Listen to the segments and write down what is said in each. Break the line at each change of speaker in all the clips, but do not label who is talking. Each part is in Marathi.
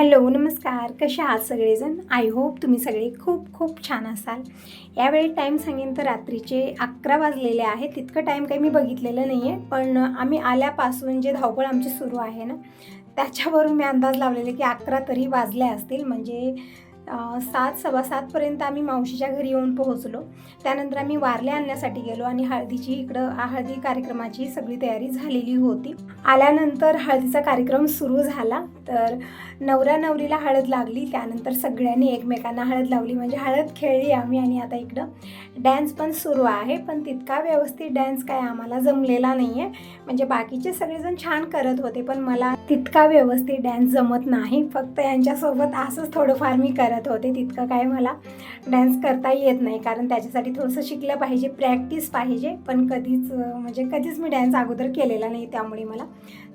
हॅलो नमस्कार. कसे आहात सगळेजण? आय होप तुम्ही सगळे खूप खूप छान असाल. यावेळी टाईम सांगेन तर रात्रीचे अकरा वाजलेले आहेत. तितकं टाईम काही मी बघितलेलं नाही आहे पण आम्ही आल्यापासून जे धावपळ आमची सुरू आहे ना त्याच्यावरून मी अंदाज लावलेले की अकरा तरी वाजले असतील. म्हणजे सात सव्वा सातपर्यंत आम्ही मावशीच्या घरी येऊन पोहोचलो. त्यानंतर आम्ही वारले आणण्यासाठी गेलो आणि हळदीची इकडं हळदी कार्यक्रमाची सगळी तयारी झालेली होती. आल्यानंतर हळदीचा कार्यक्रम सुरू झाला. तर नवऱ्या नवरीला हळद लागली त्यानंतर सगळ्यांनी एकमेकांना हळद लावली. म्हणजे हळद खेळली आम्ही आणि आता इकडं डॅन्स पण सुरू आहे पण तितका व्यवस्थित डॅन्स काय आम्हाला जमलेला नाही आहे म्हणजे बाकीचे सगळेजण छान करत होते पण मला तितका व्यवस्थित डॅन्स जमत नाही. फक्त यांच्यासोबत असंच थोडंफार मी करत होते. तितकं काय मला डॅन्स करता येत नाही कारण त्याच्यासाठी थोडंसं शिकलं पाहिजे प्रॅक्टिस पाहिजे. पण कधीच म्हणजे कधीच मी डॅन्स अगोदर केलेला नाही त्यामुळे मला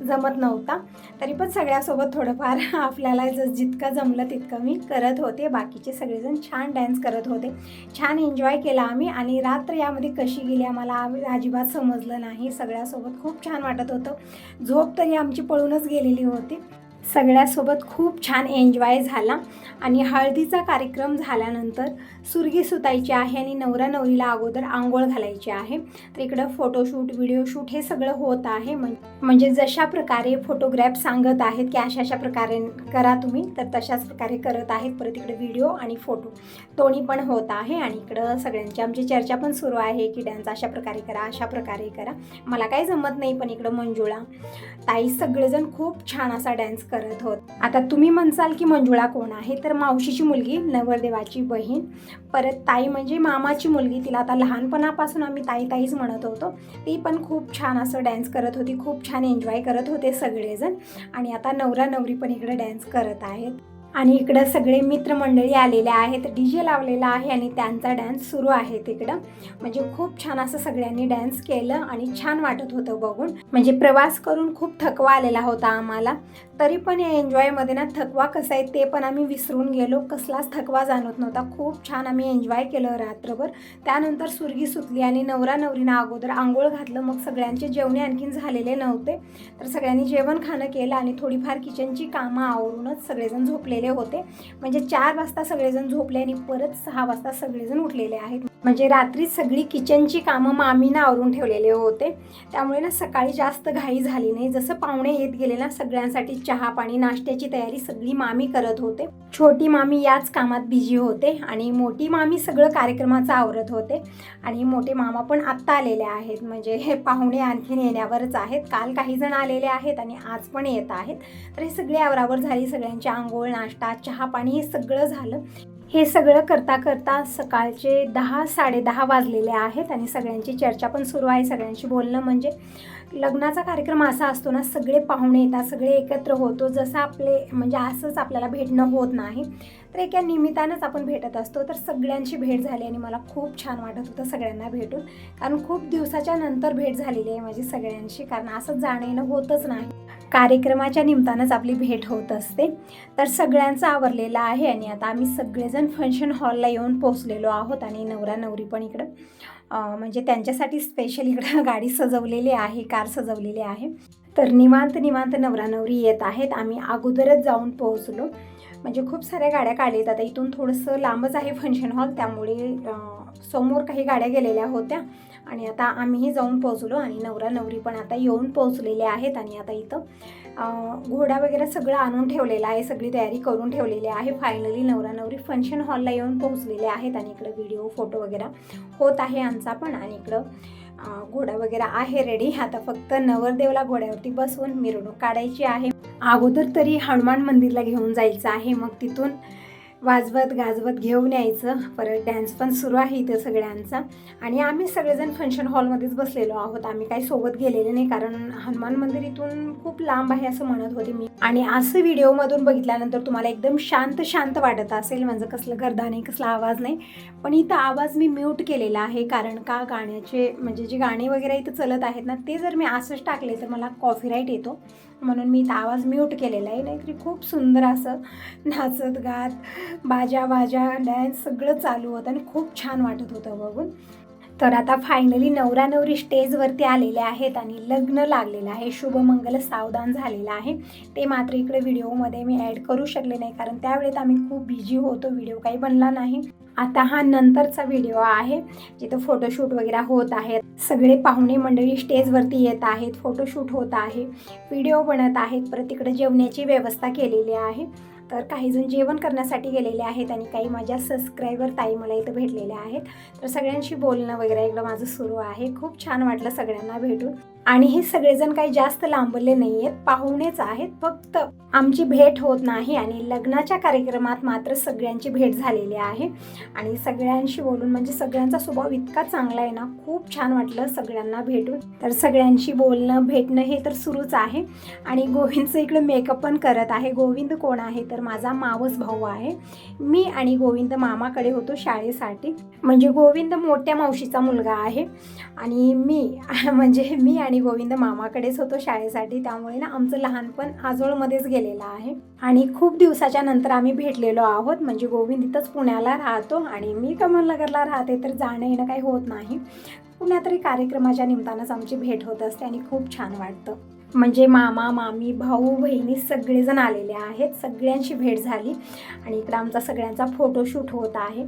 जमत नव्हता. तरी पण सगळ्यासोबत थोडंफार आपल्याला ज जितकं जमलं तितकं मी करत होते. बाकीचे सगळेजण छान डॅन्स करत होते. छान एन्जॉय केला आम्ही आणि रात्र यामध्ये कशी गेली आम्हाला आम्ही अजिबात समजलं नाही. सगळ्यासोबत खूप छान वाटत होतं. झोप तरी आमची पळूनच गेलेली होती. सगळ्यासोबत खूप छान एन्जॉय झाला आणि हळदीचा कार्यक्रम झाल्यानंतर सुरगी सुतायची आहे आणि नवरा नवरीला अगोदर आंघोळ घालायची आहे. तर इकडं फोटोशूट व्हिडिओ शूट हे सगळं होत आहे. म्हणजे जशा प्रकारे फोटोग्राफ सांगत आहेत की अशा अशा प्रकारे करा तुम्ही तर तशाच प्रकारे करत आहेत. परत इकडे व्हिडिओ आणि फोटो दोन्ही पण होत आहे. आणि इकडं सगळ्यांची आमची चर्चा पण सुरू आहे की डान्स अशा प्रकारे करा अशा प्रकारे करा. मला काही जमत नाही पण इकडं मंजुळा. ताई सगळेजण खूप छान असा डान्स करत होत. आता तुम्ही म्हणसाल की मंजुळा कोण आहे? तर मावशीची मुलगी नवरदेवाची बहीण. परत ताई म्हणजे मामाची मुलगी तिला आता लहानपणापासून आम्ही ताई ताईच म्हणत होतो. ती पण खूप छान असं डॅन्स करत होती खूप छान एन्जॉय करत होते सगळेजण. आणि आता नवरा नवरी पण इकडे डॅन्स करत आहेत. आणि इकडं सगळे मित्रमंडळी आलेले आहेत डी जे लावलेला आहे आणि त्यांचा डॅन्स सुरू आहे तिकडं. म्हणजे खूप छान असं सगळ्यांनी डॅन्स केलं आणि छान वाटत होतं बघून. म्हणजे प्रवास करून खूप थकवा आलेला होता आम्हाला. तरी पण या एन्जॉयमध्ये ना थकवा कसा आहे ते पण आम्ही विसरून गेलो. कसलाच थकवा जाणवत नव्हता. खूप छान आम्ही एन्जॉय केलं रात्रभर. त्यानंतर सुरगी सुतली आणि नवरा नवरीनं अगोदर आंघोळ घातलं. मग सगळ्यांचे जेवणे आणखीन झालेले नव्हते. तर सगळ्यांनी जेवण खाणं केलं आणि थोडीफार किचनची कामं आवरूनच सगळेजण झोपलेले होते. म्हणजे चार वाजता सगळेजण झोपले आणि परत सहा वाजता सगळेजण उठलेले आहेत. म्हणजे रात्री सगळी किचनची कामं मामीनं आवरून ठेवलेले होते. त्यामुळे ना सकाळी जास्त घाई झाली नाही. जसं पाहुणे येत गेले ना सगळ्यांसाठी चहा पाणी नाश्त्याची तयारी सगळी मामी करत होते. छोटी मामी याच कामात बिझी होते आणि मोठी मामी सगळं कार्यक्रमाचं आवरत होते. आणि मोठे मामा पण आत्ता आलेले आहेत. म्हणजे हे पाहुणे आणखीन येण्यावरच आहेत. काल काही जण आलेले आहेत आणि आज पण येत आहेत. तर हे सगळी आवरावर झाली. सगळ्यांची आंघोळ नाश्ता चहा पाणी हे सगळं झालं. हे सगळं करता करता सकाळचे दहा साडेदहा वाजलेले आहेत आणि सगळ्यांची चर्चा पण सुरू आहे. सगळ्यांशी बोलणं म्हणजे लग्नाचा कार्यक्रम असा असतो ना सगळे पाहुणे येतात सगळे एकत्र होतो. जसं आपले म्हणजे असंच आपल्याला भेटणं होत नाही तर एका निमित्तानंच आपण भेटत असतो. तर सगळ्यांची भेट झाली आणि मला खूप छान वाटत होतं सगळ्यांना भेटून. कारण खूप दिवसाच्या नंतर भेट झालेली आहे माझी सगळ्यांशी कारण असंच जाणं येणं होतच नाही. कार्यक्रमाच्या निमित्तानंच आपली भेट होत असते. तर सगळ्यांचं आवरलेलं आहे आणि आता आम्ही सगळेजण फंक्शन हॉलला येऊन पोचलेलो आहोत आणि नवरा नवरी पण इकडं. म्हणजे त्यांच्यासाठी स्पेशल इकडं गाडी सजवलेली आहे कार सजवलेली आहे. तर निवांत निवांत नवरा नवरी येत आहेत. आम्ही अगोदरच जाऊन पोहोचलो. म्हणजे खूप साऱ्या गाड्या काढल्या आता इथून थोडंसं लांबच आहे फंक्शन हॉल. त्यामुळे समोर काही गाड्या गेलेल्या होत्या. आणि आता आम्हीही जाऊन पोहोचलो आणि नवरा नवरी पण आता येऊन पोहोचलेले आहेत आणि आता इथं घोडा वगैरे सगळं आणून ठेवलेलं आहे सगळी तयारी करून ठेवलेली आहे. फायनली नवरा नवरी फंक्शन हॉलला येऊन पोहोचलेले आहेत आणि इकडं व्हिडिओ फोटो वगैरे होत आहे आमचा पण आणि इकडं घोडा वगैरे आहे रेडी आता फक्त नवरदेवला घोड्यावरती बसवून मिरवणूक काढायची आहे. अगोदर तरी हनुमान मंदिरला घेऊन जायचं आहे. मग तिथून वाजवत गाजवत घेऊन यायचं. परत डॅन्स पण सुरू आहे इथं सगळ्यांचा. आणि आम्ही सगळेजण फंक्शन हॉलमध्येच बसलेलो आहोत. आम्ही काही सोबत गेलेले नाही कारण हनुमान मंदिर इथून खूप लांब आहे असं म्हणत होते मी. आणि असं व्हिडिओमधून बघितल्यानंतर तुम्हाला एकदम शांत शांत वाटत असेल. म्हणजे कसलं गर्दा नाही कसला आवाज नाही. पण इथं आवाज मी म्यूट केलेला आहे. कारण का गाण्याचे म्हणजे जे गाणे वगैरे इथं चलत आहेत ना ते जर मी असंच टाकले तर मला कॉपीराईट येतो. म्हणून मी इथं आवाज म्यूट केलेला आहे. नाहीतरी खूप सुंदर असं नाचत गात बाजा बाजा डॅन्स सगळं चालू होतं आणि खूप छान वाटत होतं बघून. तर आता फायनली नवरा नवरी स्टेजवरती आलेले आहेत आणि लग्न लागलेलं आहे. शुभमंगल सावधान झालेलं आहे. ते मात्र इकडे व्हिडिओमध्ये मी ॲड करू शकले नाही कारण त्यावेळेत आम्ही खूप बिझी होतो. व्हिडिओ काही बनला नाही. आता हा नंतरचा व्हिडिओ आहे. जिथं फोटोशूट वगैरे होत आहेत. सगळे पाहुणे मंडळी स्टेजवरती येत आहेत. फोटोशूट होत आहे. व्हिडिओ बनत आहेत. परत तिकडे जेवण्याची व्यवस्था केलेली आहे. तर काही जण जेवण करण्यासाठी गेलेले आहेत आणि काही माझ्या सबस्क्रायबर ताई मला इथं भेटलेल्या आहेत. तर सगळ्यांशी बोलणं वगैरे इकडं माझं सुरू आहे. खूप छान वाटलं सगळ्यांना भेटून. आणि हे सगळेजण काही जास्त लांबले नाही आहेत पाहुणेच आहेत. फक्त आमची भेट होत नाही आणि लग्नाच्या कार्यक्रमात मात्र सगळ्यांची भेट झालेली आहे. आणि सगळ्यांशी बोलून म्हणजे सगळ्यांचा स्वभाव इतका चांगला आहे ना खूप छान वाटलं सगळ्यांना भेटून. तर सगळ्यांशी बोलणं भेटणं हे तर सुरूच आहे. आणि गोविंदचं इकडे मेकअप पण करत आहे. गोविंद कोण आहे तर तर माझा मावस भाऊ आहे. मी आणि गोविंद मामाकडे होतो शाळेसाठी. म्हणजे गोविंद मोठ्या मावशीचा मुलगा आहे. आणि मी म्हणजे मी आणि गोविंद मामाकडेच होतो शाळेसाठी. त्यामुळे ना आमचं लहानपण आजोळमध्येच गेलेलं आहे. आणि खूप दिवसाच्या नंतर आम्ही भेटलेलो आहोत. म्हणजे गोविंद इथंच पुण्याला राहतो आणि मी कमलनगरला राहते. तर जाणं येणं काही होत नाही. पुण्यात तरी कार्यक्रमाच्या निमित्तानंच आमची भेट होत असते आणि खूप छान वाटतं. म्हणजे मामा मामी भाऊ बहिणी सगळेजण आलेले आहेत. सगळ्यांशी भेट झाली आणि इकडं आमचा सगळ्यांचा फोटोशूट होत आहे.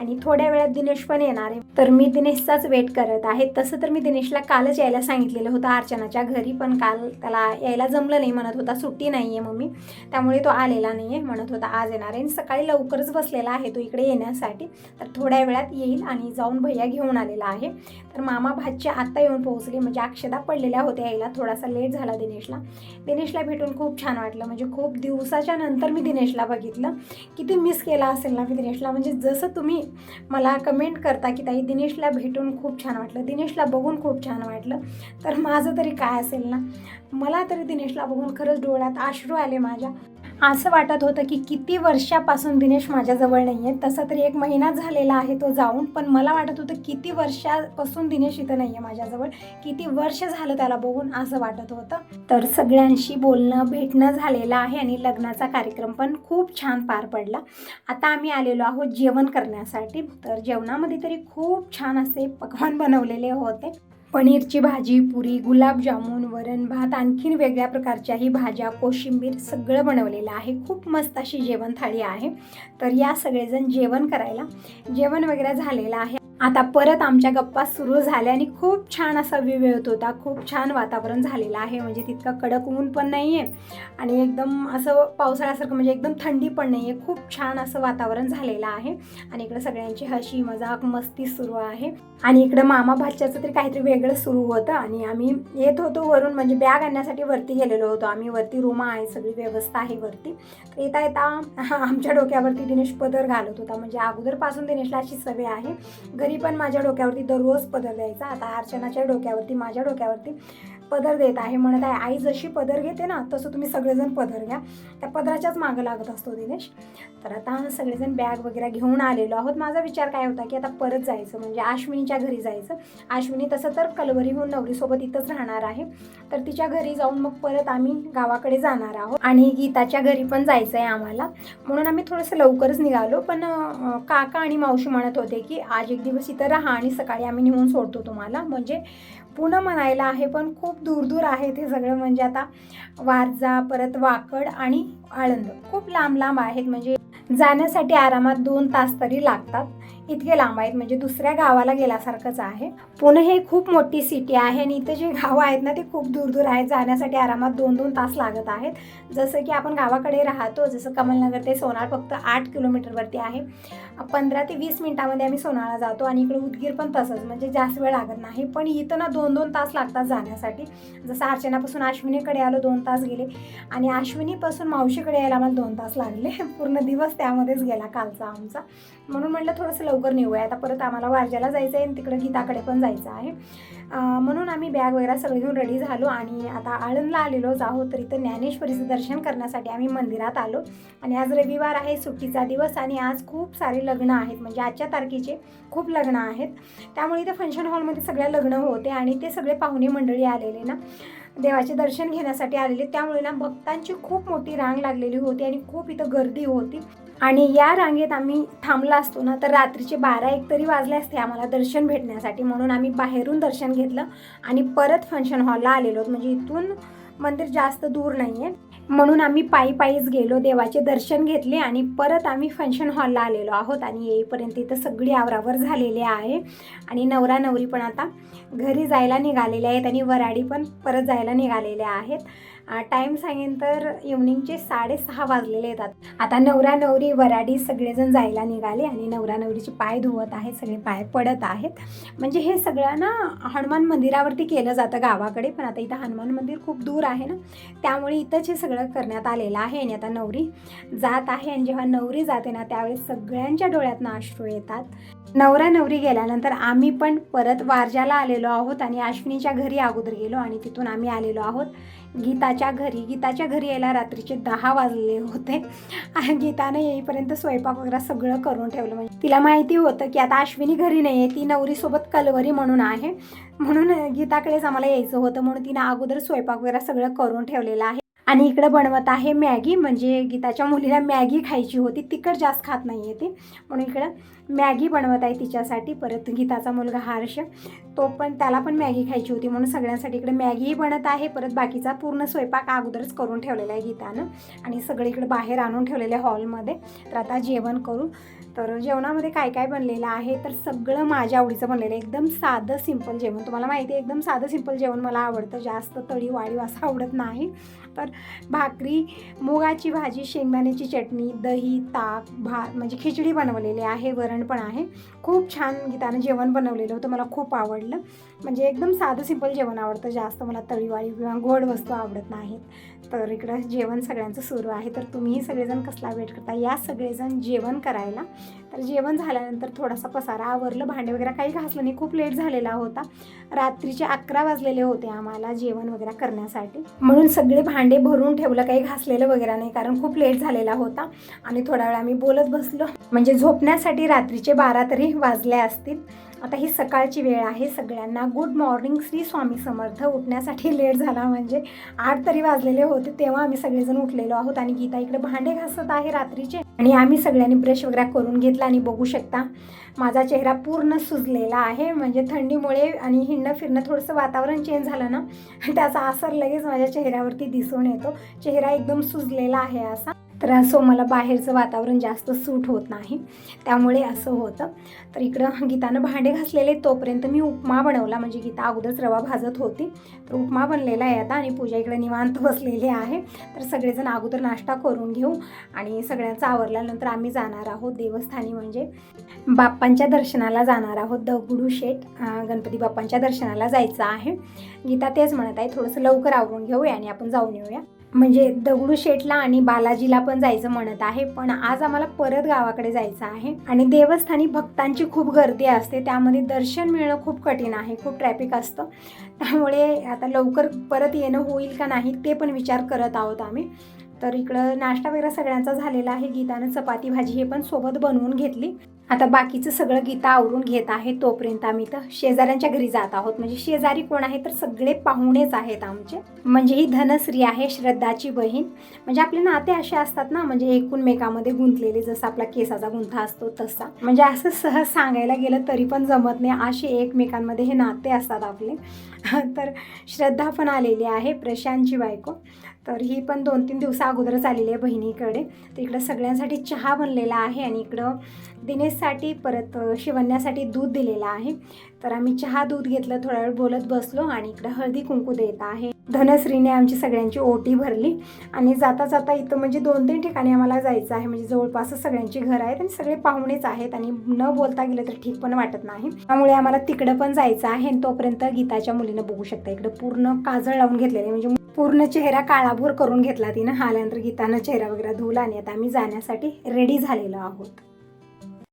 आणि थोड्या वेळात दिनेश पण येणार आहे. तर मी दिनेशचाच वेट करत आहे. तसं तर मी दिनेशला कालच यायला सांगितलेलं होतं अर्चनाच्या घरी पण काल त्याला यायला जमलं नाही म्हणत होता. सुट्टी नाही आहे मम्मी त्यामुळे तो आलेला नाही आहे म्हणत होता. आज येणार आहे आणि सकाळी लवकरच बसलेला आहे तो इकडे येण्यासाठी. तर थोड्या वेळात येईल आणि जाऊन भैया घेऊन आलेला आहे. तर मामा भाच्या आत्ता येऊन पोहोचले. म्हणजे अक्षदा पडलेल्या होत्या यायला. थोडासा लेट झाला दिनेशला. दिनेशला भेटून खूप छान वाटलं. म्हणजे खूप दिवसाच्या नंतर मी दिनेशला बघितलं. किती मिस केला असेल ना मी दिनेशला. म्हणजे जसं तुम्ही मला कमेंट करता की ताई दिनेशला भेटून खूप छान वाटलं. दिनेशला बघून खूप छान वाटलं. तर माझं तरी काय असेल ना? मला तरी दिनेशला बघून खरंच डोळ्यात अश्रू आले माझ्या. असं वाटत होतं की किती वर्षापासून दिनेश माझ्याजवळ नाही आहे तसा तरी एक महिना झालेला आहे तो जाऊन पण मला वाटत होतं किती वर्षापासून दिनेश इथं नाही आहे माझ्याजवळ. किती वर्ष झालं त्याला बघून असं वाटत होतं. तर सगळ्यांशी बोलणं भेटणं झालेलं आहे आणि लग्नाचा कार्यक्रम पण खूप छान पार पडला. आता आम्ही आलेलो आहोत जेवण करण्यासाठी. तर जेवणामध्ये तरी खूप छान असे पकवान बनवलेले होते. पनीरची भाजी पुरी गुलाबजामुन वरण भात आणखीन वेगळ्या प्रकारच्याही भाज्या कोशिंबीर सगळं बनवलेलं आहे. खूप मस्त अशी जेवण थाळी आहे. तर या सगळेजण जेवण करायला. जेवण वगैरे झालेलं आहे. आता परत आमच्या गप्पा सुरू झाल्या आणि खूप छान असा व्ह्यू होत होता. खूप छान वातावरण झालेलं आहे. म्हणजे तितकं कडक ऊन पण नाही आहे आणि एकदम असं पावसाळ्यासारखं म्हणजे एकदम थंडी पण नाही आहे खूप छान असं वातावरण झालेलं आहे. आणि इकडं सगळ्यांची हशी मजाक मस्ती सुरू आहे. आणि इकडं मामा भाच्याचं तरी काहीतरी वेगळं सुरू होतं आणि आम्ही येत होतो वरून म्हणजे बॅग आणण्यासाठी वरती गेलेलो होतो. आम्ही वरती रूम आहे सगळी व्यवस्था आहे वरती. तर येता येता आमच्या डोक्यावरती दिनेश पदर घालत होता. म्हणजे अगोदरपासून दिनेशला अशी सवय आहे घरी पण माझ्या डोक्यावरती दररोज पदर द्यायचा. आता अर्चनाच्या डोक्यावरती माझ्या डोक्यावरती पदर देत आहे. म्हणत आहे आई जशी पदर घेते ना तसं तुम्ही सगळेजण पदर घ्या. त्या पदराच्याच मागं लागत असतो दिनेश. तर आता सगळेजण बॅग वगैरे घेऊन आलेलो आहोत. माझा विचार काय होता की आता परत जायचं म्हणजे आश्विनीच्या घरी जायचं. आश्विनी तसं तर कलवरीहून हो नवरीसोबत इथंच राहणार आहे. तर तिच्या घरी जाऊन मग परत आम्ही गावाकडे जाणार आहोत. आणि गीताच्या घरी पण जायचं आहे आम्हाला. म्हणून आम्ही थोडंसं लवकरच निघालो. पण काका आणि मावशी म्हणत होते की आज एक दिवस इथं राहा आणि सकाळी आम्ही नेऊन सोडतो तुम्हाला. म्हणजे पुणं म्हणायला आहे पण खूप दूर दूर आहे ते सगळं. म्हणजे आता वारजा परत वाकड आणि आळंद. खूप लांब लांब आहेत. म्हणजे जाण्यासाठी आरामात दोन तास तरी लागतात. इतके लांब आहेत म्हणजे दुसऱ्या गावाला गेल्यासारखंच आहे. पुणे हे खूप मोठी सिटी आहे आणि इथं जे गावं आहेत ना ते खूप दूर दूर आहेत जाण्यासाठी आरामात दोन दोन तास लागत आहेत. जसं की आपण गावाकडे राहतो जसं कमलनगर ते सोनार फक्त आठ किलोमीटरवरती आहे. पंधरा ते वीस मिनटामध्ये आम्ही सोनाळा जातो आणि इकडे उदगीर पण तसंच म्हणजे जास्त वेळ लागत नाही. पण इथं ना दोन दोन तास लागतात जाण्यासाठी. जसं अर्चनापासून अश्विनीकडे आलो दोन तास गेले. आणि अश्विनीपासून मावशीकडे यायला आम्हाला दोन तास लागले. पूर्ण दिवस त्यामध्येच गेला कालचा आमचा. म्हणून म्हटलं थोडंसं लवकर नेऊया. आता परत आम्हाला वारज्याला जायचं आहे आणि तिकडं गीताकडे पण जायचं आहे. म्हणून आम्ही बॅग वगैरे सगळे घेऊन रेडी झालो आणि आता आळंदला आलेलो जाहो तर इथं ज्ञानेश्वरीचं दर्शन करण्यासाठी आम्ही मंदिरात आलो. आणि आज रविवार आहे सुट्टीचा दिवस आणि आज खूप सारे लग्न आहेत. म्हणजे आजच्या तारखेचे खूप लग्न आहेत. त्यामुळे इथे फंक्शन हॉलमध्ये सगळ्या लग्न होते आणि ते सगळे पाहुणे मंडळी आलेले ना. देवाचे दर्शन घेण्यासाठी आलेले. त्यामुळे ना भक्तांची खूप मोठी रांग लागलेली होती आणि खूप इथं गर्दी होती. आणि या रांगेत आम्ही थांबला असतो ना तर रात्रीचे बारा एक तरी वाजले असते आम्हाला दर्शन भेटण्यासाठी. म्हणून आम्ही बाहेरून दर्शन घेतलं आणि परत फंक्शन हॉलला आलेलो आहोत. म्हणजे इथून मंदिर जास्त दूर नाही आहे म्हणून आम्ही पायी पायीच गेलो देवाचे दर्शन घेतले आणि परत आम्ही फंक्शन हॉलला आलेलो आहोत. आणि येईपर्यंत इथं सगळी आवरावर झालेली आहे. आणि नवरा नवरी पण आता घरी जायला निघालेले आहेत आणि वराडी पण परत जायला निघालेल्या आहेत. टाईम सांगेन तर इव्हनिंगचे साडेसहा वाजलेले येतात. आता नवरा नवरी वराडी सगळेजण जायला निघाले आणि नवरा नवरीचे पाय धुवत आहेत सगळे पाय पडत आहेत. म्हणजे हे सगळं ना हनुमान मंदिरावरती केलं जातं गावाकडे पण आता इथं हनुमान मंदिर खूप दूर आहे ना. त्यामुळे इथंच हे सगळं करण्यात आलेलं आहे आणि आता नवरी जात आहे आणि जेव्हा नवरी जाते ना त्यावेळेस सगळ्यांच्या डोळ्यातनं अश्रू येतात. नवरा नवरी गेल्यानंतर आम्ही पण परत वारजाला आलेलो आहोत आणि अश्विनीच्या घरी अगोदर गेलो आणि तिथून आम्ही आलेलो आहोत. गीताच्या घरी गीताच्या घरी यायला रात्रीचे दहा वाजले होते. आणि गीतानं येईपर्यंत स्वयंपाक वगैरे सगळं करून ठेवलं. म्हणजे तिला माहिती होतं की आता अश्विनी घरी नाही आहे ती नवरीसोबत कलवरी म्हणून आहे. म्हणून गीताकडेच आम्हाला यायचं होतं. म्हणून तिनं अगोदर स्वयंपाक वगैरे सगळं करून ठेवलेलं आहे. आणि इकडं बनवत आहे मॅगी. म्हणजे गीताच्या मुलीला मॅगी खायची होती. तिखट जास्त खात नाही आहे ती. म्हणून इकडं मॅगी बनवत आहे तिच्यासाठी. परत गीताचा मुलगा हर्ष तो पण त्याला पण मॅगी खायची होती म्हणून सगळ्यांसाठी इकडे मॅगीही बनत आहे. परत बाकीचा पूर्ण स्वयंपाक अगोदरच करून ठेवलेला आहे गीतानं आणि सगळे इकडे बाहेर आणून ठेवलेले आहे हॉलमध्ये. तर आता जेवण करू. तर जेवणामध्ये काय काय बनलेलं आहे? तर सगळं माझ्या आवडीचं बनलेलं आहे. एकदम साधं सिंपल जेवण. तुम्हाला माहिती आहे एकदम साधं सिंपल जेवण मला आवडतं. जास्त तळी वाळीव असं आवडत नाही. तर भाकरी मुगाची भाजी शेंगदाण्याची चटणी दही ताक भात म्हणजे खिचडी बनवलेली आहे. वरण पण आहे. खूप छान गीतानं जेवण बनवलेलं होतं मला खूप आवडलं. म्हणजे एकदम साधं सिंपल जेवण आवडतं. जास्त मला तळीवाळी किंवा गोड वस्तू आवडत नाहीत. तर इकडं जेवण सगळ्यांचं सुरू आहे. तर तुम्हीही सगळेजण कसला वेट करता? या सगळेजण जेवण करायला. तर जेवण झाल्यानंतर थोडासा पसारा. आवरलं भांडे वगैरे काही घासलं नाही. खूप लेट झालेला होता. रात्रीचे अकरा वाजलेले होते आम्हाला जेवण वगैरे करण्यासाठी. म्हणून सगळे भांडे भरून ठेवलं काही घासलेलं वगैरे नाही. कारण खूप लेट झालेला होता. आणि थोडा वेळ आम्ही बोलत बसलो. म्हणजे झोपण्यासाठी रात्री रात्रीचे बारा तरी वाजले असतील. आता ही सकाळची वेळ आहे सगळ्यांना. Good morning Shri Swami Samarth. उठण्यासाठी late झाला म्हणजे आठ तरी वाजलेले होते तेव्हा आम्ही सगळेजण उठलेलो आहोत आणि गीता इकडे भांडे घासत आहे रात्रीचे. आणि आम्ही सगळ्यांनी ब्रश वगैरे करून घेतला आणि बघू शकता माझा चेहरा पूर्ण सुजलेला आहे. म्हणजे थंडीमुळे आणि हिंडणं फिरणं थोडंसं वातावरण चेंज झालं ना त्याचा असर लगेच माझ्या चेहऱ्यावरती दिसून येतो. चेहरा एकदम सुजलेला आहे असा. तर असं मला बाहेरचं वातावरण जास्त सूट होत नाही. त्यामुळे असं होतं. तर इकडं गीतानं भांडे घासलेले तोपर्यंत मी उपमा बनवला. म्हणजे गीता अगोदरच रवा भाजत होती. तर उपमा बनलेला आहे आता आणि पूजा इकडे निवांत बसलेली आहे. तर सगळेजण अगोदर नाश्ता करून घेऊ आणि सगळ्यांचं आवरल्यानंतर आम्ही जाणार आहोत देवस्थानी. म्हणजे बाप्पांच्या दर्शनाला जाणार आहोत. दगडू शेठ गणपती बाप्पांच्या दर्शनाला जायचं आहे. गीता तेच म्हणत आहे थोडंसं लवकर आवरून घेऊया आणि आपण जाऊन येऊया. म्हणजे दगडूशेठला आणि बालाजीला पण जायचं म्हणत आहे पण आज आम्हाला परत गावाकडे जायचं आहे. आणि देवस्थानी भक्तांची खूप गर्दी असते त्यामध्ये दर्शन मिळणं खूप कठीण आहे खूप ट्रॅफिक असतं. त्यामुळे आता लवकर परत येणं होईल का नाही ते पण विचार करत आहोत आम्ही. तर इकडं नाश्ता वगैरे सगळ्यांचा झालेला आहे. गीतानं चपाती भाजी हे पण सोबत बनवून घेतली. आता बाकीचं सगळं गीता आवरून घेत आहे. तोपर्यंत आम्ही तर शेजाऱ्यांच्या घरी जात आहोत. म्हणजे शेजारी कोण आहे तर सगळे पाहुणेच आहेत आमचे. म्हणजे ही धनश्री आहे श्रद्धाची बहीण. म्हणजे आपले नाते असे असतात ना म्हणजे एकूणमेकामध्ये गुंतलेले जसं आपला केसाचा गुंथा असतो तसा. म्हणजे असं सहज सांगायला गेलं तरी पण जमत नाही. असे एकमेकांमध्ये हे नाते असतात आपले. तर श्रद्धा पण आलेली आहे प्रशांतची बायको. तर ही पण दोन तीन दिवसा अगोदरच आलेली आहे बहिणीकडे. तर इकडं सगळ्यांसाठी चहा बनलेला आहे आणि इकडं दिनेशसाठी परत शिवण्यासाठी दूध दिलेलं आहे. तर आम्ही चहा दूध घेतलं थोडा वेळ बोलत बसलो आणि इकडं हळदी कुंकू देत आहे. धनश्रीने आमची सगळ्यांची ओटी भरली आणि जाता जाता इथं म्हणजे दोन तीन ठिकाणी आम्हाला जायचं आहे. म्हणजे जवळपासच सगळ्यांची घर आहेत आणि सगळे पाहुणेच आहेत आणि न बोलता गेलं तर ठीक पण वाटत नाही. त्यामुळे आम्हाला तिकडं पण जायचं आहे आणि तोपर्यंत गीताच्या मुलीनं बघू शकता. इकडं पूर्ण काजळ लावून घेतलेले म्हणजे पूर्ण चेहरा काळाभोर करून घेतला तिनं. आल्यानंतर गीतानं चेहरा वगैरे धुवला आणि आता आम्ही जाण्यासाठी रेडी झालेलो आहोत.